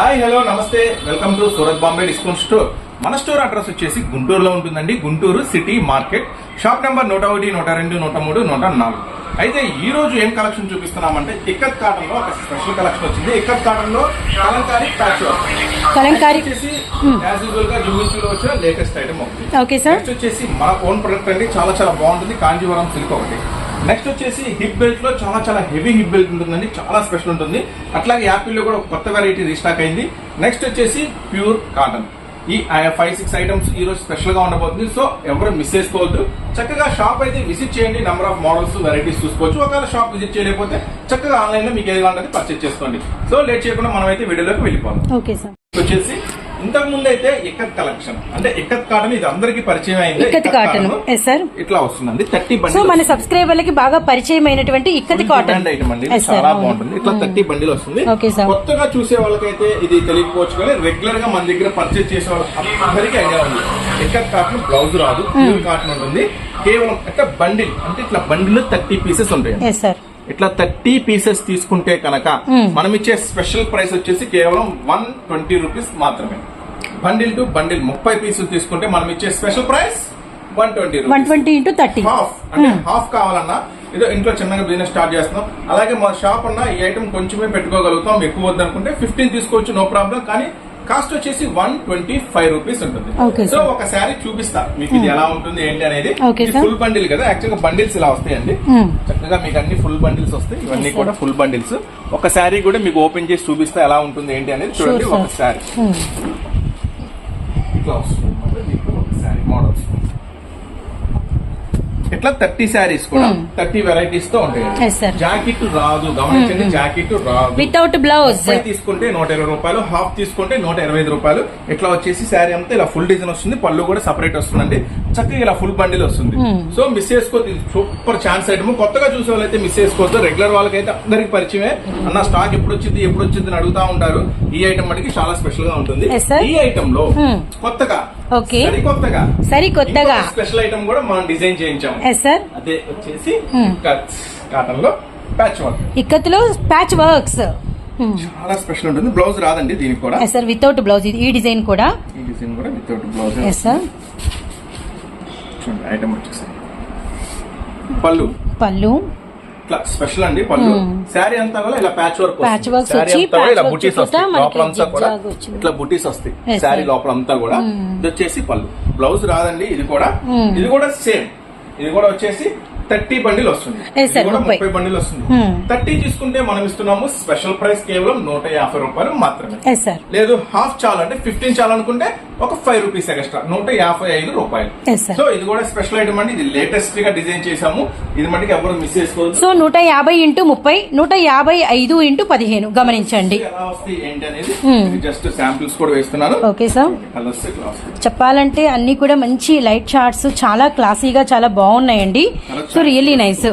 Hi hello నమస్తే. Welcome to Surat Bombay discount store. మన store address వచ్చేసి గుంటూరులో ఉంటుందండి. Guntur city market. Shop number నూట ఒకటి నూట రెండు నూట మూడు నూట నాలుగు. అయితే ఈ రోజు ఏం కలెక్షన్ చూపిస్తున్నామంటే ఇక్కత్ కాటన్లో ఒక స్పెషల్ కలెక్షన్ వచ్చింది. ఇక్కత్ కాటన్లో కలంకారీ ప్యాచ్ కలంకారీ వచ్చేసి యాజ్ యూజువల్గా జుమించులో వచ్చిన లేటెస్ట్ ఐటమ్ ఒకటి. Okay sir. వచ్చేసి మన ఓన్ ప్రొడక్ట్ అండి. చాలా చాలా బాగుంటుంది. కాంజీవరం సిల్క్ ఒకటి. నెక్స్ట్ వచ్చేసి హిప్ బెల్ట్లో చాలా చాలా హెవీ హిప్ బెల్ట్ ఉంటుందండి. చాలా స్పెషల్ ఉంటుంది. అట్లాగే యాపిల్లో కూడా కొత్త వెరైటీ రీస్టాక్ అయింది. నెక్స్ట్ వచ్చేసి ప్యూర్ కాటన్ ఈ ఫైవ్ సిక్స్ ఐటమ్స్ ఈ రోజు స్పెషల్గా ఉండబోతుంది. సో ఎవరు మిస్ చేసుకోవద్దు. చక్కగా షాప్ అయితే విజిట్ చేయండి. నెంబర్ ఆఫ్ మోడల్స్ వెరైటీస్ చూసుకోవచ్చు. ఒకవేళ షాప్ విజిట్ చేయలేకపోతే చక్కగా ఆన్లైన్లో మీకు ఏది కావాలంటే పర్చేస్ చేసుకోండి. సో లేట్ చేయకుండా మనం అయితే వీడియోలోకి సార్ వచ్చేసి ఇంతకు ముందు అయితే ఇక్కత్ కలెక్షన్. అంటే ఇక్కత్ కాటన్ ఇది అందరికి పరిచయం అయింది. Ikat cotton. సార్ ఇట్లా వస్తుందండి. థర్టీ సో మన సబ్స్క్రైబర్లకి బాగా పరిచయం అయినటువంటి ఇక్కతి కాటన్. ఐటమ్ అండి. చాలా. బాగుంటుంది. ఇట్లా థర్టీ బండిల్ వస్తుంది. కొత్తగా చూసే వాళ్ళకైతే ఇది తెలియకపోవచ్చు కానీ రెగ్యులర్గా మన దగ్గర పర్చేస్ చేసే వాళ్ళకి అందరికీ ఐడియా ఉంది. ఇక్కత్ కాటన్ బ్లౌజ్ రాదు. Hmm. కాటన్ ఉంటుంది. కేవలం ఇట్లా బండిల్. అంటే ఇట్లా బండిల్ థర్టీ పీసెస్ ఉంటాయి సార్ ఇట్లా థర్టీ పీసెస్ తీసుకుంటే కనుక. మనం ఇచ్చే స్పెషల్ ప్రైస్ వచ్చేసి కేవలం వన్ ట్వంటీ రూపీస్ మాత్రమే. బండిల్ టు బండిల్ ముప్పై పీసులు తీసుకుంటే మనం ఇచ్చే special price one twenty one twenty into thirty. Half. అంటే హాఫ్ కావాలన్నా ఏదో ఇంట్లో చిన్నగా బిజినెస్ స్టార్ట్ చేస్తున్నాం. అలాగే మా షాప్ అన్న ఈ ఐటమ్ కొంచెమే పెట్టుకోగలుగుతాం. ఎక్కువ వద్దనుకుంటే ఫిఫ్టీన్ తీసుకోవచ్చు నో ప్రాబ్లం. కానీ కాస్ట్ వచ్చేసి వన్ ట్వంటీ ఫైవ్ రూపీస్ ఉంటుంది. సో. ఒక శారీ చూపిస్తా. మీకు ఇది ఎలా ఉంటుంది ఏంటి అనేది. ఫుల్ బండిల్ కదా. యాక్చువల్గా బండిల్స్ ఇలా వస్తాయండి. Hmm. చక్కగా మీకు అన్ని ఫుల్ బండిల్స్ వస్తాయి. ఇవన్నీ. కూడా ఫుల్ బండిల్స్ ఒక శారీ కూడా మీకు ఓపెన్ చేసి చూపిస్తే ఎలా ఉంటుంది ఏంటి అనేది. చూడండి ఒక. శారీ. ఇట్లా వస్తుంది అన్నమాట. దీంట్లో ఒక శారీ మోడల్స్ ఇట్లా థర్టీ శారీస్ కూడా Hmm. థర్టీ వెరైటీస్తో ఉంటాయి. జాకెట్ రాదు గమనించండి జాకెట్ రాదు. వితౌట్ బ్లౌజ్ తీసుకుంటే నూట ఇరవై రూపాయలు హాఫ్ తీసుకుంటే నూట ఇరవై ఐదు రూపాయలు. ఇట్లా వచ్చేసి శారీ అంతా ఇలా ఫుల్ డిజైన్ వస్తుంది పళ్ళు కూడా సపరేట్ వస్తుందండి. చక్కగా ఇలా ఫుల్ బండిల్ వస్తుంది. Hmm. సో మిస్ చేసుకోవద్దు సూపర్ ఛాన్స్ ఐటమ్ కొత్తగా చూసే వాళ్ళైతే మిస్ చేసుకోవద్దు రెగ్యులర్ వాళ్ళకైతే అందరికి పరిచయమే. అన్న స్టాక్ ఎప్పుడు వచ్చింది ఎప్పుడు వచ్చింది అని అడుగుతా ఉంటారు. ఈ ఐటమ్ మనకి చాలా స్పెషల్గా ఉంటుంది. ఈ ఐటమ్లో Hmm. కొత్తగా Okay. కొత్తగా సరి కొత్తగా స్పెషల్ ఐటమ్ కూడా మనం డిజైన్ చేయించాము. ఎస్ సార్ అదే వచ్చేసి. కాటన్లో ప్యాచ్ వర్క్ ఇక్కత్తులో ప్యాచ్ వర్క్స్ చాలా స్పెషల్ ఉంటుంది. బ్లౌజ్ రాదండి దీనికి కూడా. ఎస్ సార్ వితౌట్ బ్లౌజ్ ఈ డిజైన్ కూడా. ఈ డిజైన్ కూడా వితౌట్ బ్లౌజ్ ఎస్ సార్ చూడండి ఐటమ్ వచ్చేసి పళ్ళు. పళ్ళు. ఇట్లా స్పెషల్ అండి పళ్ళు Hmm. శారీ అంతా కూడా ఇలా ప్యాచ్ వర్క్ శారీ అంతా కూడా ఇలా బుటీస్ వస్తాయి లోపల అంతా కూడా. ఇట్లా బుటీస్ వస్తాయి శారీ. లోపల అంతా కూడా Hmm. ఇది వచ్చేసి పళ్ళు బ్లౌజ్ రాదండి ఇది కూడా Hmm. ఇది కూడా సేమ్ ఇది కూడా వచ్చేసి థర్టీ బండిల్ వస్తుంది ముప్పై. బండిల్ వస్తుంది. థర్టీ తీసుకుంటే మనం ఇస్తున్నాము స్పెషల్ ప్రైస్ కేవలం నూట యాభై రూపాయలు మాత్రమే. లేదు హాఫ్ చాలంటే ఫిఫ్టీన్ చాలనుకుంటే ఒక ఫైవ్ రూపీస్ ఎక్స్ట్రా నూట యాభై ఐదు రూపాయలు. సో ఇది కూడా స్పెషల్ ఐటమ్ అండి. ఇది లేటెస్ట్గా డిజైన్ చేసాము ఇది మటుకు ఎవరు మిస్ చేసుకోవద్దు. సో నూట యాభై ఇంటూ ముప్పై నూట యాభై ఐదు ఇంటూ పదిహేను. గమనించండి. జస్ట్ శాంపిల్స్ కూడా వేస్తున్నాను. Okay sir. చెప్పాలంటే అన్ని కూడా మంచి లైట్ చార్ట్స్ చాలా క్లాసీగా చాలా బాగున్నాయండి. So really nice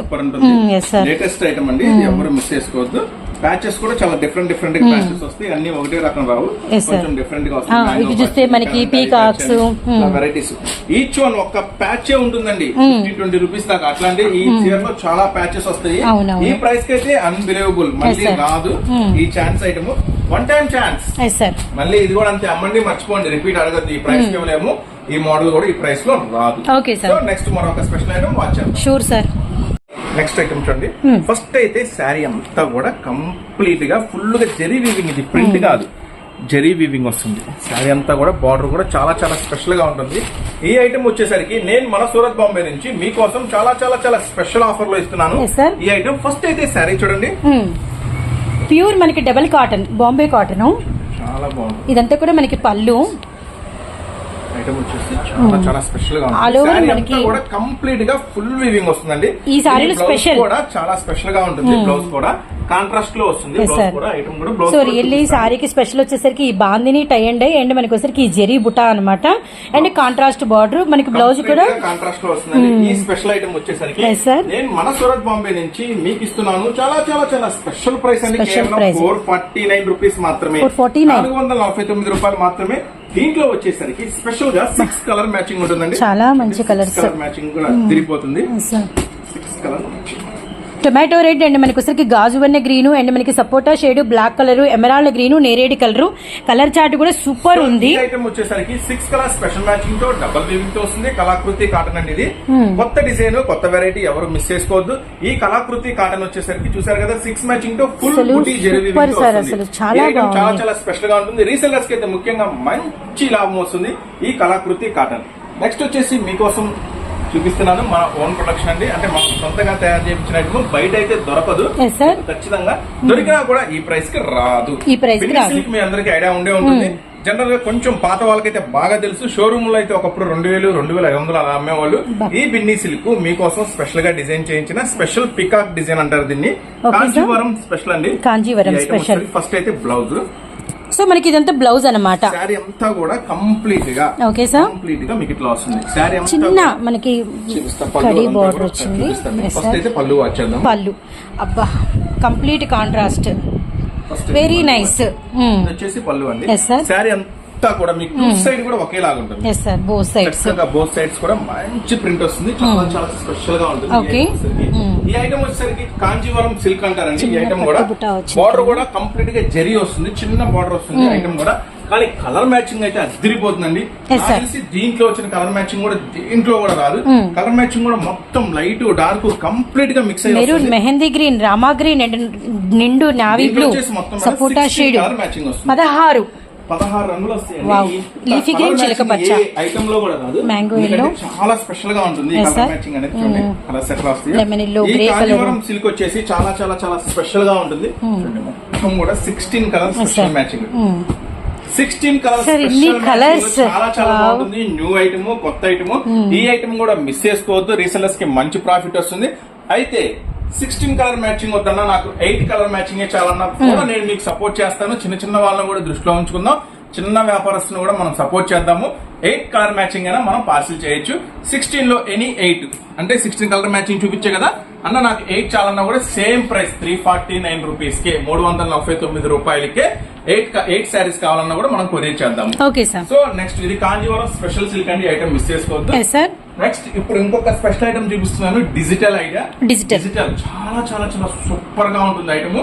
latest item అండి. ఇది ఎవరు మిస్ చేసుకోవద్దు. ప్యాచెస్ కూడా చాలా డిఫరెంట్ డిఫరెంట్ ప్యాచెస్ వస్తాయి. అన్ని ఒకటే రకం రావు. కొంచెం డిఫరెంట్గా ఆ, ఇది చూస్తే మనకి hmm. వెరైటీస్ ఈచ్ వన్ ఒక్క ప్యాచే ఉంటుందండి. ఫిఫ్టీ ట్వంటీ రూపీస్ దాకా. అట్లాంటి ఈ చీర లో చాలా ప్యాచెస్ వస్తాయి. ఈ ప్రైస్కి అయితే అన్బిలీవబుల్ మళ్ళీ. రాదు. ఈ chance item one time chance మళ్ళీ ఇది కూడా అంతే. అమ్మండి మర్చిపోండి. రిపీట్ అడగద్దు. ఈ ప్రైస్కి ఇవ్వలేము ఈ మోడల్ కూడా ఈ ప్రైస్లో రాదు. Okay, sir. సో నెక్స్ట్ మరొక special item watch sure sir next item చూడండి. Hmm. ఫస్ట్ అయితే శారీ అంతా కూడా కంప్లీట్గా ఫుల్గా జరీ వీవింగ్ ఇది ప్రింట్ కాదు. జరీ వీవింగ్ వస్తుంది. శారీ అంతా కూడా బార్డర్ కూడా చాలా చాలా స్పెషల్గా ఉంటుంది. ఈ ఐటమ్ వచ్చేసరికి నేను మన సూరత్ బాంబే నుంచి మీకోసం చాలా చాలా చాలా స్పెషల్ ఆఫర్లో ఇస్తున్నాను. ఈ ఐటమ్ ఫస్ట్ అయితే శారీ చూడండి. ప్యూర్ మనకి డబల్ కాటన్ బాంబే కాటన్ చాలా బాగుంది. ఇదంతా కూడా మనకి పళ్ళు. ఐటమ్ వచ్చేసి చాలా చాలా స్పెషల్గా Hmm. All ఉంది over శారీ మనకి- అంతా కూడా కంప్లీట్గా ఫుల్ వీవింగ్ వస్తుందండి ఈ శారీలో బ్లౌజ్ special. Hmm. కూడా చాలా స్పెషల్గా ఉంటుంది బ్లౌజ్ కూడా కాంట్రాస్ట్లో వస్తుంది Yes, బ్లౌజ్ sir. కూడా ఐటమ్ కూడా బ్లౌజ్ సో కూడా రియల్లీ చూపిస్తాను. సారీకి స్పెషల్ వచ్చేసరికి ఈ bandhani tie and dye and మనకి వచ్చేసరికి ఈ జెరీ బుటా అన్నమాట అండ్ కాంట్రాస్ట్ బార్డర్ మనకి బ్లౌజ్ కూడా కాంట్రాస్ట్లో వస్తుందండి ఈ స్పెషల్ ఐటమ్ వచ్చేసరికి. నేను మన సూరత్ బాంబే నుంచి మీకు ఇస్తున్నాను చాలా చాలా చాలా స్పెషల్ ప్రైస్ అండి. ఫోర్ ఫార్టీ నైన్ రూపీస్ మాత్రమే 449. నాలుగు వందల నలభై తొమ్మిది రూపాయలు మాత్రమే దీంట్లో వచ్చేసరికి స్పెషల్గా సిక్స్ కలర్ మ్యాచింగ్ ఉంటుందండి. చాలా మంచి. కలర్ మ్యాచింగ్ కూడా తిరిగిపోతుంది. Six colour tomato red and మనకి వచ్చరికి గాజు వన్న గ్రీన్ అండ్ మనకి సపోటా shade black colour emerald green Neredi colour. Colour chart కూడా సూపర్ ఉంది. ఐటమ్ వచ్చేసరికి సిక్స్ కలర్ స్పెషల్ మ్యాచింగ్తో డబల్ వీవింగ్తో వస్తుంది. కళాకృతి కాటన్ అండి ఇది. Hmm. కొత్త డిజైన్ కొత్త వెరైటీ ఎవరు మిస్ చేసుకోవద్దు. ఈ కళాకృతి కాటన్ వచ్చేసరికి చూసారు కదా సిక్స్ మ్యాచింగ్తో ఫుల్ అసలు చాలా. చాలా స్పెషల్గా ఉంటుంది. రీసెల్లర్స్కి అయితే ముఖ్యంగా మంచి లాభం వస్తుంది ఈ కళాకృతి కాటన్ నెక్స్ట్ వచ్చేసి మీకోసం చూపిస్తున్నాను. మన ఓన్ ప్రొడక్షన్ అండి. అంటే మనం సొంతంగా తయారు చేయించిన బయట అయితే దొరకదు. ఖచ్చితంగా దొరికినా కూడా ఈ ప్రైస్కి రాదు. ఈ మీ అందరికి ఐడియా ఉండే ఉంటుంది. జనరల్గా కొంచెం పాత వాళ్ళకైతే బాగా తెలుసు. షోరూమ్లో అయితే ఒకప్పుడు రెండు వేలు రెండు వేల ఐదు వందలు అలా అమ్మేవాళ్ళు. ఈ బిన్నీ సిల్క్ మీకోసం స్పెషల్గా డిజైన్ చేయించిన స్పెషల్ పికాక్ డిజైన్ అంటారు దీన్ని. కాంచీవరం స్పెషల్ అండి. కాంచీవరం special. ఫస్ట్ అయితే బ్లౌజ్ సో మనకి ఇదంతా బ్లౌజ్ అన్నమాట. శారీ అంతా కూడా కంప్లీట్గా ఓకే సార్. కంప్లీట్గా మీకు ఇట్లా వస్తుంది. శారీ అంతా చిన్న మనకి కడి బార్డర్ వచ్చింది. ఫస్ట్. అయితే పళ్ళు వచ్చేద్దాం పళ్ళు. అబ్బా కంప్లీట్ కాంట్రాస్ట్ వెరీ నైస్ వచ్చేసి పళ్ళు అండి. శారీ అంతా కూడా మీకు టూ సైడ్ కూడా ఒకేలాగా ఉంటుంది. ఎస్ సార్ బో సైడ్స్ బోత్ సైడ్స్ కూడా మంచి ప్రింట్ వస్తుంది. చాలా చాలా స్పెషల్గా ఉంటుంది. ఈ ఈ ఐటమ్ వచ్చేసరికి కాంజీవరం సిల్క్ అంటారండి ఈ ఐటమ్ కూడా. బార్డర్ కూడా కంప్లీట్గా జరీ వస్తుంది చిన్న బార్డర్ వస్తుంది. ఐటమ్ కూడా కానీ కలర్ మ్యాచింగ్ అయితే అదిరిపోతుందండి. తెలిసి దీంట్లో వచ్చిన కలర్ మ్యాచింగ్ కూడా దీంట్లో కూడా రాదు. కలర్ మ్యాచింగ్ కూడా మొత్తం లైట్ డార్క్ కంప్లీట్గా మిక్స్ అయ్యి. మెహందీ గ్రీన్ రామా గ్రీన్ నిండు నావీ బ్లూ మొత్తం సపోటా 16 షేడ్ కలర్ మ్యాచింగ్ వస్తుంది పదహారు పదహారు రంగులు Leafy కలర్ green, చిలక పచ్చ. ఐటమ్లో కూడా రాదు Mango ఎందుకంటే yellow. చాలా స్పెషల్గా ఉంటుంది కలర్. మ్యాచింగ్ అనేది చూడండి. కలర్స్ ఎట్లా వస్తాయి ఈ grey కాంజీవరం colour. సిల్క్ వచ్చేసి చాలా చాలా చాలా స్పెషల్గా ఉంటుంది చూడండి మొత్తం కూడా sixteen colour Yes, special. Matching sixteen colour Sir, ఇన్ని colours. చాలా చాలా. బాగుంటుంది న్యూ ఐటమ్ కొత్త ఐటమ్ ఈ ఐటమ్ కూడా మిస్ చేసుకోవద్దు రీసెల్లర్స్కి మంచి ప్రాఫిట్ వస్తుంది అయితే సిక్స్టీన్ కలర్ మ్యాచింగ్ వద్దన్నా నాకు ఎయిట్ కలర్ మ్యాచింగ్ చాలన్నా కూడా నేను మీకు సపోర్ట్ చేస్తాను. చిన్న చిన్న వాళ్ళని కూడా దృష్టిలో ఉంచుకుందాం. చిన్న వ్యాపారస్తులను కూడా మనం సపోర్ట్ చేద్దాము. ఎయిట్ కలర్ మ్యాచింగ్ అయినా మనం పార్సిల్ చేయొచ్చు. సిక్స్టీన్లో ఎనీ ఎయిట్. అంటే సిక్స్టీన్ కలర్ మ్యాచింగ్ చూపించే కదా? అన్న నాకు ఎయిట్ చాలన్నా కూడా same price three forty nine rupees కే మూడు వందల నలభై తొమ్మిది రూపాయలకే ఎయిట్ ఎయిట్ శారీస్ కావాలన్నా కూడా మనం కొరియర్ సార్ సో నెక్స్ట్ ఇది కాంజీవరం స్పెషల్ సిల్క్ అండి ఐటమ్ మిస్ చేసుకోవద్దు. నెక్స్ట్ ఇప్పుడు ఇంకొక స్పెషల్ ఐటమ్ చూపిస్తున్నాను. Digital idea. డిజిటల్ చాలా చాలా చాలా సూపర్గా ఉంటుంది ఐటమ్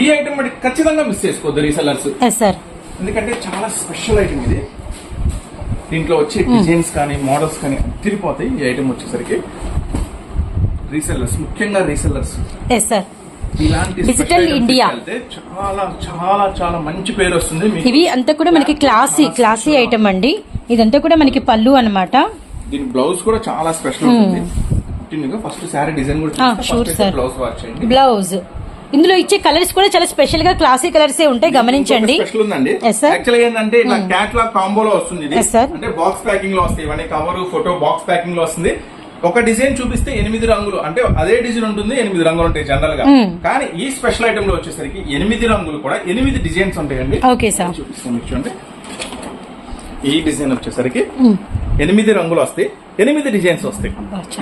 ఈ ఐటమ్ మరి ఖచ్చితంగా మిస్ చేసుకోవద్దు సార్ ఎందుకంటే చాలా స్పెషల్ ఐటమ్ ఇది. దీంట్లో వచ్చే డిజైన్స్ కానీ మోడల్స్ కానీ తిరిగిపోతాయి ఈ ఐటమ్ వచ్చేసరికి. రీసెల్లర్స్ ముఖ్యంగా రీసెల్లర్స్ సార్ India. తీసుకెళ్తే చాలా చాలా చాలా మంచి పేరు వస్తుంది. ఇవి అంతా కూడా మనకి క్లాసీ క్లాసీ ఐటమ్ అండి. ఇదంతా కూడా మనకి పళ్ళు అన్నమాట. దీని బ్లౌజ్ కూడా చాలా స్పెషల్ ఉంటుంది. ఫస్ట్ శారీ డిజైన్ కూడా Ah. బ్లౌజ్ వాచ్ చేయండి. బ్లౌజ్ ఇందులో ఇచ్చే కలర్స్ కూడా చాలా స్పెషల్గా క్లాసీ కలర్స్ ఉంటాయి గమనించండి. స్పెషల్ ఉందండి. Yes, sir. యాక్చువల్ ఏంటంటే ఇట్లా క్యాట్లాగ్ కాంబోలో వస్తుంది ఇది. అంటే బాక్స్ ప్యాకింగ్లో వస్తాయి. ఇవన్నీ కవర్ ఫోటో బాక్స్ ప్యాకింగ్లో వస్తుంది. ఒక డిజైన్ చూపిస్తే ఎనిమిది రంగులు. అంటే అదే డిజైన్ ఉంటుంది ఎనిమిది రంగులు ఉంటాయి జనరల్గా Hmm. కానీ ఈ స్పెషల్ ఐటమ్లో వచ్చేసరికి ఎనిమిది రంగులు కూడా ఎనిమిది డిజైన్స్ ఉంటాయండి. ఓకే సార్ చూపిస్తాను చూడండి. ఈ డిజైన్ వచ్చేసరికి Hmm. ఎనిమిది రంగులు వస్తాయి ఎనిమిది డిజైన్స్ వస్తాయి.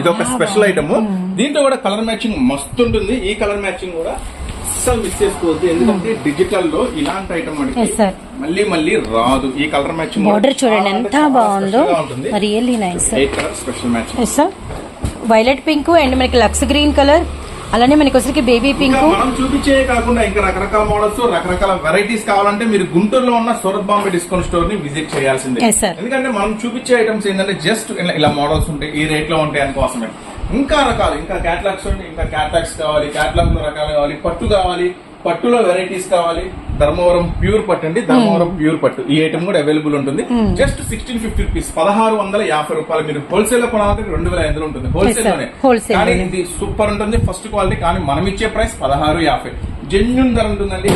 ఇది ఒక స్పెషల్. ఐటమ్. దీంట్లో కూడా కలర్ మ్యాచింగ్ మస్తు ఉంటుంది. ఈ కలర్ మ్యాచింగ్ కూడా అస్సలు మిస్ చేసుకోవద్దు. ఎందుకంటే డిజిటల్లో ఇలాంటి ఐటమ్ sir. మళ్ళీ మళ్ళీ రాదు. ఈ కలర్ మ్యాచింగ్ బార్డర్ చూడండి ఎంత బాగుందో. Really nice colour? Special matching. Violet pink and మనకి లక్స్ గ్రీన్ కలర్ అలానే మనకి వచ్చరికి బేబీ పింక్ మనం చూపించే కాకుండా ఇంకా రకరకాల మోడల్స్ రకరకాల వెరైటీస్ కావాలంటే మీరు గుంటూరులో ఉన్న సూరత్ బాంబే డిస్కౌంట్ స్టోర్ని విజిట్ చేయాల్సిందే. ఎందుకంటే మనం చూపించే ఐటమ్స్ ఏంటంటే జస్ట్ ఇలా మోడల్స్ ఉంటాయి ఈ రేట్లో ఉంటాయి అందుకోసమే ఇంకా రకాలు ఇంకా క్యాటలాగ్స్ ఉంటాయి ఇంకా క్యాటలాగ్స్ కావాలి క్యాటలాగ్ రకాలు కావాలి పట్టు కావాలి పట్టులో వెరైటీస్ కావాలి. ధర్మవరం ప్యూర్ పట్టు అండి. ధర్మవరం ప్యూర్ పట్టు. ఈ ఐటమ్ కూడా అవైలబుల్ ఉంటుంది. జస్ట్ సిక్స్టీన్ ఫిఫ్టీ రూపీస్ పదహారు వందల యాభై రూపాయలు మీరు హోల్సేల్లో కొనాలంటే రెండు వేల ఐదు ఉంటుంది. హోల్సేల్. లోనే. కానీ. ఇది సూపర్ ఉంటుంది. ఫస్ట్ క్వాలిటీ కానీ మనం ఇచ్చే ప్రైస్ పదహారు యాభై. జెన్యున్ ధర ఉంటుందండి.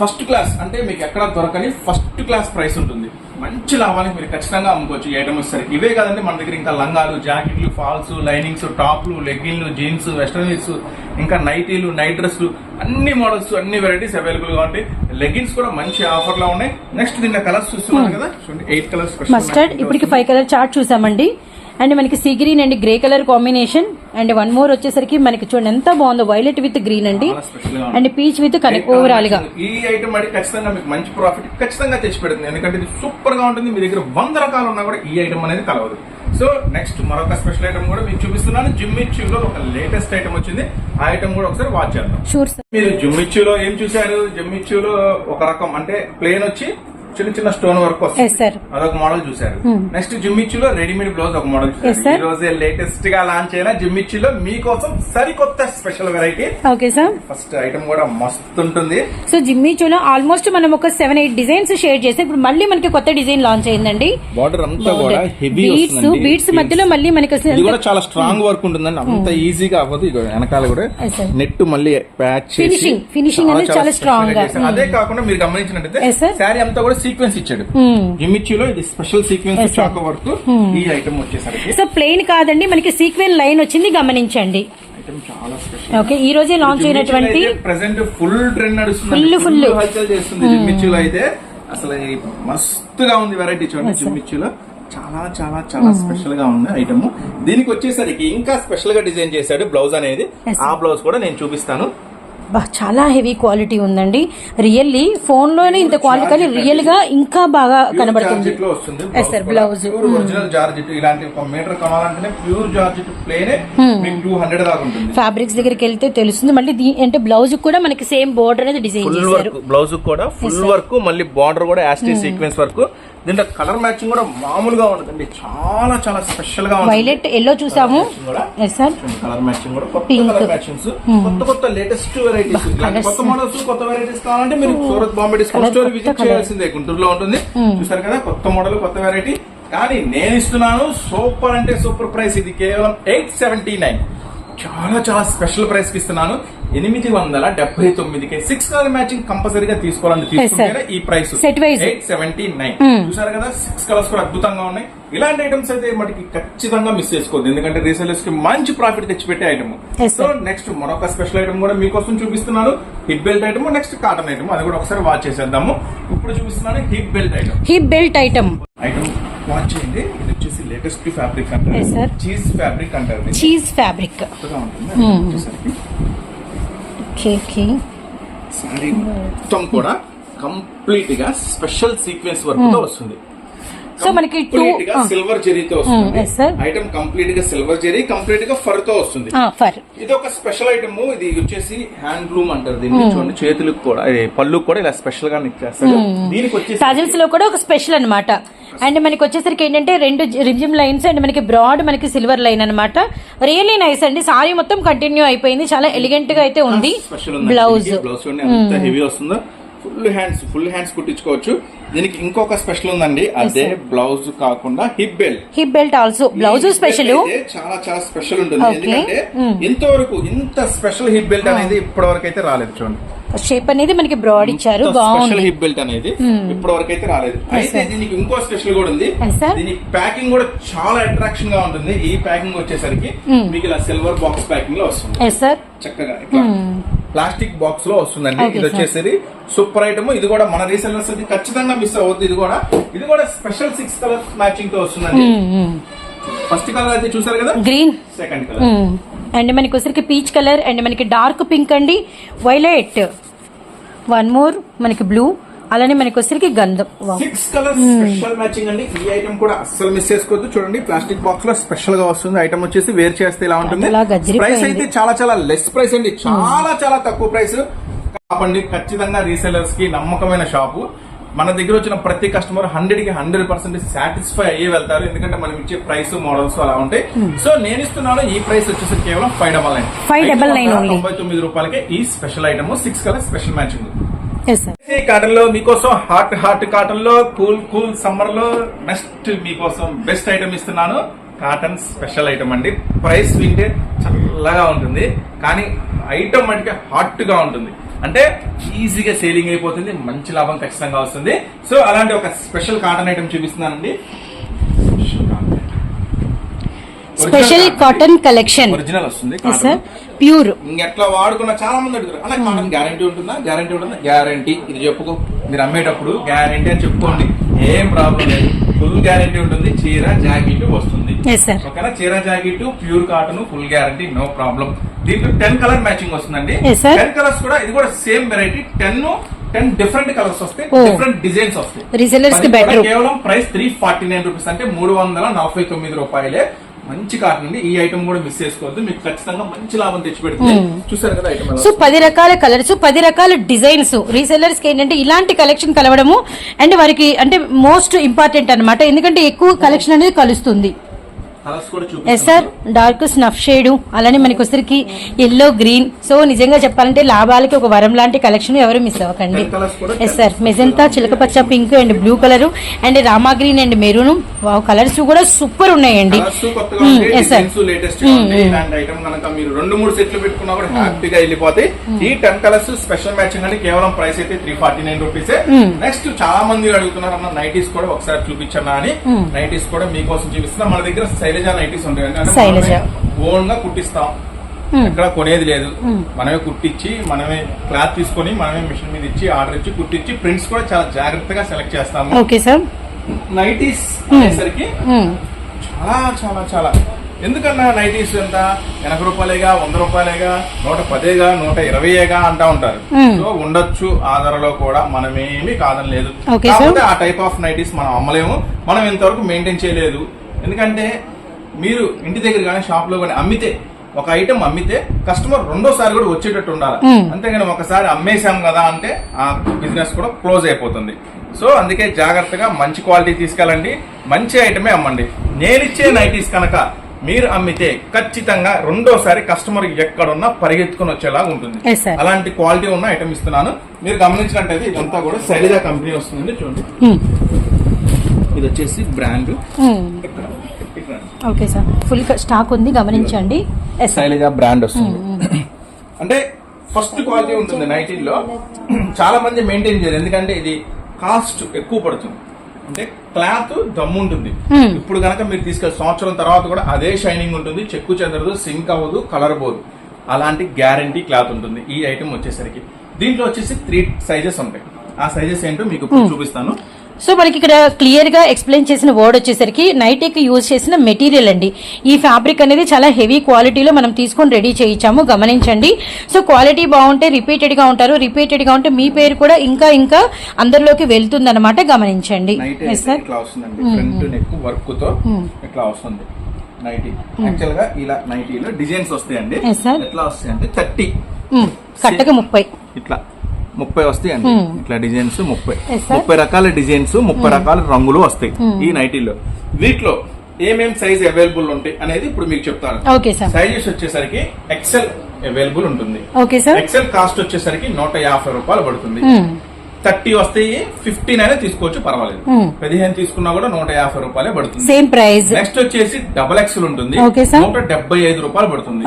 ఫస్ట్ క్లాస్ అంటే మీకు ఎక్కడ దొరకని ఫస్ట్ క్లాస్ ప్రైస్ ఉంటుంది. మంచి లాభానికి మీరు ఖచ్చితంగా అమ్ముకోవచ్చు ఈ ఐటమ్ వచ్చేసరికి. ఇవే కాదండి మన దగ్గర ఇంకా లంగాలు జాకెట్లు ఫాల్స్ లైనింగ్స్ టాప్లు లెగ్గిన్లు జీన్స్ వెస్ట్రన్ వేర్స్ ఇంకా నైటీలు నైట్ డ్రెస్లు అన్ని మోడల్స్ అన్ని వెరైటీస్ అవైలబుల్గా ఉంటాయి. లెగ్గిన్స్ కూడా మంచి ఆఫర్లో ఉన్నాయి. నెక్స్ట్ దీని కలర్స్ చూస్తున్నారు కదా? చూడండి ఎయిట్ కలర్స్ మస్టర్డ్ ఇప్పటికి ఫైవ్ కలర్ చార్ట్ చూసామండి. అండ్ మనకి sea green and grey colour combination. And one more వచ్చేసరికి మనకి చూడండి ఎంత బాగుందో వైలెట్ విత్ గ్రీన్ అండి. అండ్ పీచ్ విత్ కనెక్ట్ ఓవరాల్గా. ఈ ఐటమ్ అంటే ఖచ్చితంగా మీకు మంచి ప్రాఫిట్ ఖచ్చితంగా తెచ్చి పెడుతుంది. ఎందుకంటే ఇది సూపర్గా ఉంటుంది. మీ దగ్గర వంద రకాలు ఉన్నా కూడా ఈ ఐటమ్ అనేది కలవదు. సో నెక్స్ట్ మరొక స్పెషల్ ఐటమ్ కూడా మీకు చూపిస్తున్నాను. జిమ్మిచ్యూలో ఒక లేటెస్ట్ ఐటమ్ వచ్చింది. ఆ ఐటమ్ కూడా ఒకసారి వాచ్ చేద్దాం. మీరు జిమ్మిచ్యూలో ఏం చూశారు? జిమ్మిచ్యూలో ఒక రకం అంటే ప్లేన్ వచ్చి చిన్న చిన్న స్టోన్ వర్క్ వస్తుంది. అదొక మోడల్ చూశారు. నెక్స్ట్ జిమ్మిచ్యూలో రెడీమేడ్ బ్లౌజ్ ఒక మోడల్ sir. ఈ రోజే లేటెస్ట్గా లాంచ్ అయిన జిమ్మిచ్యూలో మీకోసం సరికొత్త special variety okay sir first item కూడా మస్తు ఉంటుంది. సో జిమ్మీ చూలో ఆల్మోస్ట్ మనం ఒక సెవెన్ ఎయిట్ డిజైన్స్ షేర్ చేస్తే ఇప్పుడు మళ్ళీ మనకి కొత్త డిజైన్ లాంచ్ అయిందండి. బార్డర్ అంతా కూడా హెవీ బీడ్స్ బీడ్స్ మధ్యలో మళ్ళీ మనకి కూడా చాలా స్ట్రాంగ్ వర్క్ ఉంటుందండి. అంత ఈజీగా అవ్వదు. ఇక వెనకాల కూడా. నెట్ మళ్ళీ ప్యాచ్ చేసి Finishing, finishing అనేది చాలా strong గా. special గా చేశారు. అదే కాకుండా మీరు sir. శారీ అంతా కూడా సీక్వెన్స్ ఇచ్చాడు. జిమ్మిచ్చిలో ఇది స్పెషల్ సీక్వెన్స్. చాకో వర్క్ ఈ ఐటమ్ వచ్చేసరికి. సో ప్లెయిన్ కాదండి మనకి సీక్వెన్ లైన్ వచ్చింది గమనించండి. చాలా స్పెషల్ ఓకే ఈ రోజే లాంచ్ అయినటువంటి ప్రెసెంట్ ఫుల్ ట్రెండ్ నడుస్తుంది. Full, full. హల్చల్ చేస్తుంది. జిమ్మిచ్చిలో అయితే అసలు మస్తుగా ఉంది వెరైటీ చూడండి. జిమ్మిచ్చిలో చాలా చాలా చాలా స్పెషల్గా ఉంది ఐటమ్ దీనికి వచ్చేసరికి ఇంకా స్పెషల్గా డిజైన్ చేశాడు బ్లౌజ్ అనేది. ఆ బ్లౌజ్ కూడా నేను చూపిస్తాను. చాలా హెవీ క్వాలిటీ ఉందండి. రియల్లీ ఫోన్లోనే ఇంత క్వాలిటీ కానీ రియల్గా ఇంకా బాగా కనబడుతుంది. ఒరిజినల్ జార్జెట్ ఇలాంటి ఒక మీటర్ ప్యూర్ జార్జెట్ ప్లేనే మీకు దాకా ఉంటుంది. ఫ్యాబ్రిక్స్ దగ్గరికి వెళ్తే తెలుస్తుంది. మళ్ళీ దీ- అంటే బ్లౌజ్ కూడా మనకి సేమ్ బోర్డర్ అనేది డిజైన్ ఫుల్ చేశారు. వర్క్ బ్లౌజ్ కూడా ఫుల్ వర్క్ మళ్ళీ బార్డర్ కూడా యాస్టీ సీక్వెన్స్ వర్క్ దీంట్లో కలర్ మ్యాచింగ్ కూడా మామూలుగా ఉండదండి. చాలా చాలా స్పెషల్గా వైలెట్ ఎల్లో చూసాము. కలర్ మ్యాచింగ్ కూడా. కొత్త. కలర్ మ్యాచింగ్స్ కొత్త కొత్త లేటెస్ట్ వెరైటీస్ కొత్త మోడల్స్ కొత్త వెరైటీస్ కావాలంటే మీరు Surat Bombay discount store visit. చేయాల్సిందే. గుంటూరులో ఉంటుంది. చూసారు కదా కొత్త మోడల్ కొత్త వెరైటీ కానీ నేను ఇస్తున్నాను సూపర్ అంటే సూపర్ ప్రైస్ ఇది కేవలం ఎయిట్ సెవెంటీ నైన్ చాలా చాలా స్పెషల్ ప్రైస్కి ఇస్తున్నాను. ఎనిమిది వందల డెబ్బై తొమ్మిదికి సిక్స్ కలర్ మ్యాచింగ్ కంపల్సరీగా తీసుకోవాలని తీసుకుంటేనే ఈ ప్రైస్. ఎయిట్ సెవెంటీ నైన్ చూసారు కదా సిక్స్ కలర్స్ కూడా అద్భుతంగా ఉన్నాయి. ఇలాంటి ఐటమ్స్ అయితే మనకి ఖచ్చితంగా మిస్ చేసుకోవద్దు. ఎందుకంటే రీసెలర్స్కి మంచి ప్రాఫిట్ తెచ్చిపెట్టే ఐటమ్ సో. నెక్స్ట్ మరొక స్పెషల్ ఐటమ్ కూడా మీకోసం చూపిస్తున్నాను. Hip belt item next cotton item అది కూడా ఒకసారి వాచ్ చేసేద్దాము. ఇప్పుడు చూపిస్తున్నాను hip belt item hip belt item item watch చేయండి. ఇది వచ్చేసి లేటెస్ట్ ఫ్యాబ్రిక్. అంటారు. చీజ్ ఫ్యాబ్రిక్ అంటారు. ఇది. చీజ్ ఫ్యాబ్రిక్ ఉంటుంది. Hmm. కేకి సారీ. మొత్తం కూడా కంప్లీట్గా స్పెషల్ సీక్వెన్స్ వర్క్తో వస్తుంది. సో మనకి సిల్వర్ జెరీతో వస్తుంది. Hmm, sir. ఐటమ్ కంప్లీట్గా సిల్వర్ జెరీ కంప్లీట్గా ఫర్తో వస్తుంది. ఫర్. ఇది ఒక స్పెషల్ ఐటమ్. ఇది వచ్చేసి హ్యాండ్ లూమ్ అంటారు దీన్ని. Hmm. చూడండి చేతులకు కూడా ఇది పళ్ళుకు కూడా ఇలా స్పెషల్గా Hmm. దీనికి వచ్చేసి లో కూడా ఒక స్పెషల్ అన్నమాట. అండ్ మనకి వచ్చేసరికి ఏంటంటే రెండు రిజిమ్ లైన్స్ అండ్ మనకి బ్రాడ్ మనకి సిల్వర్ లైన్ అన్నమాట. రియల్లీ నైస్ అండి. సారీ మొత్తం కంటిన్యూ అయిపోయింది. చాలా ఎలిగెంట్గా అయితే ఉంది. బ్లౌజ్ హెవీ వస్తుందో. ఫుల్ హ్యాండ్స్ ఫుల్ హ్యాండ్స్ కుట్టించుకోవచ్చు. దీనికి ఇంకొక స్పెషల్ ఉందండి. అదే బ్లౌజ్ కాకుండా hip belt hip belt also blouse special చాలా చాలా స్పెషల్ ఉంటుంది. ఎందుకంటే ఇంతవరకు ఇంత స్పెషల్ హిప్ బెల్ట్ అనేది ఇప్పటి వరకు అయితే రాలేదు చూడండి. షేప్ అనేది మనకి బ్రాడ్ ఇచ్చారు బాగుంది. హిప్ బెల్ట్ అనేది ఇప్పటి వరకు అయితే రాలేదు అయితే దీనికి ఇంకో స్పెషల్ కూడా ఉంది. దీని ప్యాకింగ్ కూడా చాలా అట్రాక్షన్గా ఉంటుంది. ఈ ప్యాకింగ్ వచ్చేసరికి. మీకు ఇలా సిల్వర్ బాక్స్ ప్యాకింగ్లో వస్తుంది. చక్కగా ఇట్లా ప్లాస్టిక్ బాక్స్లో వస్తుందండి. ఇది sir. వచ్చేసరి సూపర్ ఐటమ్ ఇది కూడా మన రీసెల్లర్స్ ఖచ్చితంగా మిస్ అవ్వద్దు. ఇది కూడా ఇది కూడా స్పెషల్ సిక్స్ కలర్ మ్యాచింగ్తో వస్తుందండి. ఫస్ట్ కలర్ అయితే చూసారు కదా? గ్రీన్. Second colour. అండ్ మనకి వచ్చరికి పీచ్ కలర్ అండ్ మనకి డార్క్ పింక్ అండి. వైలెట్. వన్ మోర్ మనకి బ్లూ. అలానే మనకి వచ్చరికి గంధం. సిక్స్ కలర్ స్పెషల్ మ్యాచింగ్ అండి. ఈ ఐటమ్ కూడా అస్సలు మిస్ చేసుకోవద్దు. చూడండి ప్లాస్టిక్ బాక్స్లో స్పెషల్గా వస్తుంది. ఐటమ్ వచ్చేసి వేర్ చేస్తే ఇలా ఉంటుంది. ప్రైస్ అయితే చాలా చాలా లెస్ ప్రైస్ అండి. చాలా చాలా తక్కువ ప్రైస్ కాబట్టి ఖచ్చితంగా రీసెలర్స్కి నమ్మకమైన షాపు మన దగ్గర వచ్చిన ప్రతి కస్టమర్ హండ్రెడ్కి హండ్రెడ్ పర్సెంట్ సాటిస్ఫై అయ్యి వెళ్తారు. ఎందుకంటే మనం ఇచ్చే ప్రైస్ మోడల్స్ అలా ఉంటాయి. సో నేను ఇస్తున్నాను ఈ ప్రైస్ వచ్చేసి కేవలం ఫైవ్ డబల్ నైన్ 599 only. తొంభై తొమ్మిది రూపాయలకి ఈ special item six colour special matching ఈ కాటన్లో మీకోసం హాట్ హాట్ కాటన్లో కూల్ కూల్ సమ్మర్లో నెక్స్ట్ మీకోసం బెస్ట్ ఐటమ్ ఇస్తున్నాను. కాటన్ స్పెషల్ ఐటమ్ అండి. ప్రైస్ వింటే చల్లగా ఉంటుంది. కానీ ఐటమ్ అంటే హాట్గా ఉంటుంది. అంటే ఈజీగా సేలింగ్ అయిపోతుంది మంచి లాభం ఖచ్చితంగా వస్తుంది. సో అలాంటి ఒక స్పెషల్ కాటన్ ఐటమ్ చూపిస్తున్నానండి. స్పెషల్ కాటన్ కలెక్షన్ ఒరిజినల్ వస్తుంది సార్ ప్యూర్ ఇంకెట్లా వాడుకున్న చాలా మంది అడుగుతారు. అలా కాటన్ గ్యారంటీ ఉంటుందా? గ్యారంటీ ఉంటుందా? గ్యారంటీ ఇది చెప్పుకో. మీరు అమ్మేటప్పుడు గ్యారంటీ అని చెప్పుకోండి. ఏం ప్రాబ్లం లేదు. ఫుల్ గ్యారంటీ ఉంటుంది. చీర జాకెట్ వస్తుంది. ఓకేనా చీర jacket pure cotton full guarantee no problem దీంట్లో టెన్ కలర్ మ్యాచింగ్ వస్తుందండి. టెన్ కలర్స్ కూడా ఇది కూడా same variety ten ten different colours వస్తాయి Oh. డిఫరెంట్ డిజైన్స్ వస్తాయి. కి. కేవలం price three forty nine rupees అంటే మూడు వందల నలభై తొమ్మిది రూపాయలే. మంచి కాటన్ అండి. ఈ ఐటమ్ కూడా మిస్ చేసుకోవద్దు. మీకు ఖచ్చితంగా మంచి లాభం తెచ్చి పెడుతుంది చూసారు కదా ఐటమ్ సో పది రకాల కలర్స్ పది రకాల డిజైన్స్ రీసెల్లర్స్కి ఏంటంటే ఇలాంటి కలెక్షన్ కలవడము అండ్ వారికి అంటే మోస్ట్ ఇంపార్టెంట్ అన్నమాట. ఎందుకంటే ఎక్కువ కలెక్షన్ అనేది కలుస్తుంది. Yes sir dark snuff shade అలానే మనకి వచ్చరికి ఎల్లో గ్రీన్ సో నిజంగా చెప్పాలంటే లాభాలకి ఒక వరం లాంటి కలెక్షన్ ఎవరు మిస్ అవ్వకండి. Yes sir magenta చిలకపచ్చ pink and blue colour and Rama green and maroon colours కూడా సూపర్ ఉన్నాయండి. Hmm, రెండు మూడు సెట్లు పెట్టుకున్నా కూడా హ్యాపీగా వెళ్ళిపోతాయి ఈ టెన్ కలర్స్ స్పెషల్ మ్యాచింగ్ అంటే కేవలం ప్రైస్ అయితే three forty nine rupees next చాలా మంది అడుగుతున్నారు అన్న నైటీస్ కూడా ఒకసారి చూపించన్నా అని. నైటీస్ కూడా మీకోసం చూపిస్తున్నా. మన దగ్గర శైలజ నైటీస్ ఉంటాయి. ఓన్గా కుట్టిస్తాం. ఎక్కడ కొనేది లేదు. మనమే కుట్టించి మనమే క్లాత్ తీసుకొని మనమే మిషన్ మీద ఇచ్చి ఆర్డర్ ఇచ్చి కుట్టించి ప్రింట్స్ కూడా చాలా జాగ్రత్తగా సెలెక్ట్ చేస్తాము. Okay sir. నైటీస్ అనేసరికి. చాలా చాలా చాలా. ఎందుకన్నా నైటీస్ ఎంత ఎనభై రూపాయలేగా వంద రూపాయలేగా నూట పదేగా నూట ఇరవైగా అంటా ఉంటారు. సో ఉండొచ్చు ఆధారలో కూడా మనమేమి కాదని లేదు. కాకపోతే ఆ టైప్ ఆఫ్ నైటీస్ మనం అమ్మలేము. మనం ఇంతవరకు మెయింటైన్ చేయలేదు. ఎందుకంటే మీరు ఇంటి దగ్గర కానీ షాప్లో కానీ అమ్మితే ఒక ఐటమ్ అమ్మితే కస్టమర్ రెండోసారి కూడా వచ్చేటట్టు ఉండాలి. అంతేగాని ఒకసారి అమ్మేశాం కదా అంటే ఆ బిజినెస్ కూడా క్లోజ్ అయిపోతుంది సో అందుకే జాగ్రత్తగా మంచి క్వాలిటీ తీసుకెళ్ళండి మంచి ఐటమే అమ్మండి నేనిచ్చే నైటీస్ కనుక మీరు అమ్మితే ఖచ్చితంగా రెండోసారి కస్టమర్ ఎక్కడున్నా పరిగెత్తుకుని వచ్చేలా ఉంటుంది. అలాంటి క్వాలిటీ ఉన్న ఐటమ్ ఇస్తున్నాను మీరు గమనించినట్టయితే ఇదంతా కూడా శైలజ కంపెనీ వస్తుందండి చూడండి. ఇది వచ్చేసి brand. Okay sir. Full stock ఉంది గమనించండి. శైలజ బ్రాండ్ వస్తుంది. అంటే ఫస్ట్ క్వాలిటీ ఉంటుంది నైటీల్లో చాలా మంది మెయింటైన్ చేయరు. ఎందుకంటే ఇది కాస్ట్ ఎక్కువ పడుతుంది. అంటే క్లాత్ దమ్ము ఉంటుంది. Hmm. ఇప్పుడు కనుక మీరు తీసుకెళ్ళి సంవత్సరం తర్వాత కూడా అదే షైనింగ్ ఉంటుంది. చెక్కు చెందరదు సింక్ అవ్వదు కలర్ పోదు. అలాంటి గ్యారంటీ క్లాత్ ఉంటుంది. ఈ ఐటమ్ వచ్చేసరికి. దీంట్లో వచ్చేసి త్రీ సైజెస్ ఉంటాయి. ఆ సైజెస్ ఏంటో మీకు చూపిస్తాను. సో మనకి ఇక్కడ క్లియర్గా ఎక్స్ప్లెయిన్ చేసిన వర్డ్ వచ్చేసరికి నైటెక్ యూజ్ చేసిన మెటీరియల్ అండి. ఈ ఫ్యాబ్రిక్ అనేది చాలా హెవీ క్వాలిటీలో మనం తీసుకొని రెడీ చేయించాము గమనించండి. సో క్వాలిటీ బాగుంటే రిపీటెడ్గా ఉంటారు రిపీటెడ్గా ఉంటే మీ పేరు కూడా ఇంకా ఇంకా అందరిలోకి వెళ్తుంది గమనించండి. నైట్ యాక్చువల్గా ఇలా నైటీలో డిజైన్స్ వస్తాయండి. ఎట్లా అంటే థర్టీ. కట్టక ముప్పై. ఇట్లా. ముప్పై వస్తాయండి. ఇట్లా డిజైన్స్ ముప్పై. ముప్పై రకాల డిజైన్స్ ముప్పై రకాల రంగులు వస్తాయి ఈ నైటీలో. వీటిలో ఏమేం సైజ్ అవైలబుల్ ఉంటాయి అనేది ఇప్పుడు మీకు చెప్తాను. సైజెస్ వచ్చేసరికి ఎక్సెల్ అవైలబుల్ ఉంటుంది. ఎక్సెల్ కాస్ట్ వచ్చేసరికి నూట యాభై రూపాయలు పడుతుంది. థర్టీ వస్తాయి ఫిఫ్టీన్ అయినా తీసుకోవచ్చు పర్వాలేదు. Hmm. పదిహేను తీసుకున్నా కూడా నూట యాభై రూపాయలే పడుతుంది. సేమ్ ప్రైస్ నెక్స్ట్ వచ్చేసి డబల్ ఎక్స్ఎల్ ఉంటుంది. నూట డెబ్బై ఐదు రూపాయలు పడుతుంది.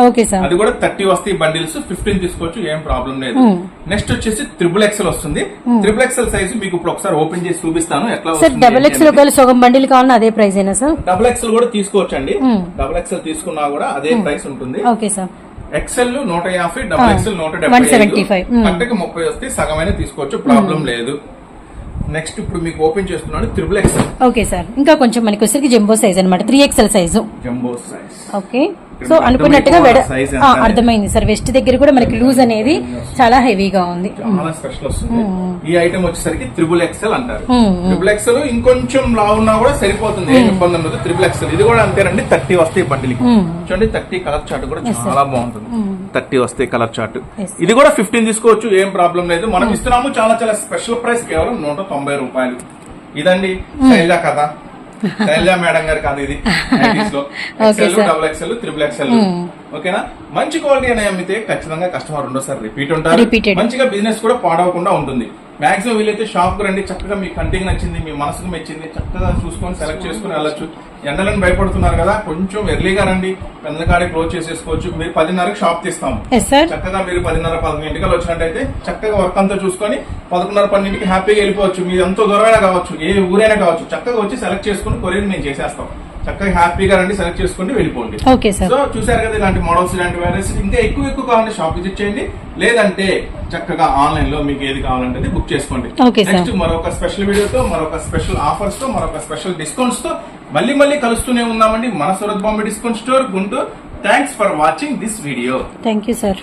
అది కూడా థర్టీ వస్తాయి బండిల్స్ ఫిఫ్టీన్ తీసుకోవచ్చు ఏం ప్రాబ్లం లేదు. Hmm. నెక్స్ట్ వచ్చేసి త్రిబుల్ ఎక్స్ఎల్ వస్తుంది. త్రిబుల్ ఎక్స్ఎల్ సైజ్ మీకు ఇప్పుడు ఒకసారి ఓపెన్ చేసి చూపిస్తాను ఎట్లా డబల్ ఎక్స్ ఒకవేళ సగం బండిల్ కావాలన్నా అదే ప్రైస్ అయినా సార్ డబుల్ ఎక్స్ఎల్ కూడా తీసుకోవచ్చు అండి Hmm. డబుల్ ఎక్స్ఎల్ తీసుకున్నా కూడా అదే ప్రైస్ ఉంటుంది. ఓకే సార్ ఎక్సెల్ నూట యాభై డబుల్ ఎక్సెల్ నూట డెబ్బై 175. కట్టకి ముప్పై వస్తే సగమైన తీసుకోవచ్చు ప్రాబ్లం లేదు. నెక్స్ట్ ఇప్పుడు మీకు ఓపెన్ చేస్తున్నాను త్రిబుల్ ఎక్సెల్ ఓకే సార్ ఇంకా కొంచెం మనకి వచ్చరికి జంబో సైజ్ అనమాట three XL size jumbo size okay so అనుకున్నట్టుగా వెడ? అర్థమైంది సార్. వెస్ట్ దగ్గర కూడా మనకి లూజ్ అనేది చాలా హెవీగా ఉంది. చాలా స్పెషల్ వస్తుంది. ఈ ఐటమ్ వచ్చేసరికి త్రిబుల్ ఎక్సెల్ అంటారు. Hmm. త్రిబుల్ ఎక్సెల్ ఇంకొంచెం లా ఉన్నా కూడా సరిపోతుంది. ఏం ఇబ్బంది ఉండదు. త్రిబుల్ ఎక్సెల్ ఇది కూడా అంతేనండి. థర్టీ వస్తాయి బండిలకి Hmm. చూడండి థర్టీ కలర్ చార్ట్ కూడా. చాలా బాగుంటుంది. థర్టీ వస్తాయి కలర్ చార్ట్. ఇది కూడా ఫిఫ్టీన్ తీసుకోవచ్చు. ఏం ప్రాబ్లం లేదు. మనం ఇస్తున్నాము. చాలా చాలా స్పెషల్ ప్రైస్ కేవలం నూట తొంభై రూపాయలు. ఇదండి శైలజ కథ. శైలజ మేడం గారి కాదు ఇది. డబుల్ ఎక్సెల్ త్రిబుల్ ఎక్సెల్ ఓకేనా? మంచి క్వాలిటీ అని అమ్మితే ఖచ్చితంగా కస్టమర్ రెండోసారి రిపీట్ ఉంటారు. మంచిగా బిజినెస్ కూడా పాడవకుండా ఉంటుంది. మాక్సిమం వీలైతే షాప్కు రండి. చక్కగా మీ కంటికి నచ్చింది మీ మనసుకు మెచ్చింది. చక్కగా చూసుకొని సెలెక్ట్ చేసుకుని వెళ్ళొచ్చు. ఎండలను భయపడుతున్నారు కదా కొంచెం ఎర్లీగా రండి. పెద్దకాడి క్లోజ్ చేసేసుకోవచ్చు. మీరు పదిన్నరకు షాప్ తీస్తాము చక్కగా మీరు పదిన్నర పదకొండింటికి వచ్చినట్టయితే చక్కగా వర్క్ అంతా చూసుకొని పదకొండున్నర పన్నెండింటికి హ్యాపీగా వెళ్ళిపోవచ్చు. మీరు ఎంతో దూరమైనా కావచ్చు ఏ ఊరైనా కావచ్చు. చక్కగా వచ్చి సెలెక్ట్ చేసుకుని కొరియర్ మేము చేసేస్తాం. చక్కగా హ్యాపీగా రండి సెలెక్ట్ చేసుకోండి వెళ్ళిపోండి. Okay sir. సో చూసారు కదా ఇలాంటి మోడల్స్ ఇలాంటి వెరైటీస్ ఇంకా ఎక్కువ ఎక్కువ కావాలంటే షాప్ విజిట్ చేయండి. లేదంటే చక్కగా ఆన్లైన్లో మీకు ఏది కావాలంటే అది బుక్ చేసుకోండి. నెక్స్ట్ మరొక స్పెషల్ వీడియోతో మరొక స్పెషల్ ఆఫర్స్తో మరొక స్పెషల్ డిస్కౌంట్స్తో మళ్ళీ మళ్ళీ కలుస్తూనే ఉన్నామండి. మన Surat Bombay discount store Guntur. Thanks for watching this video thank you sir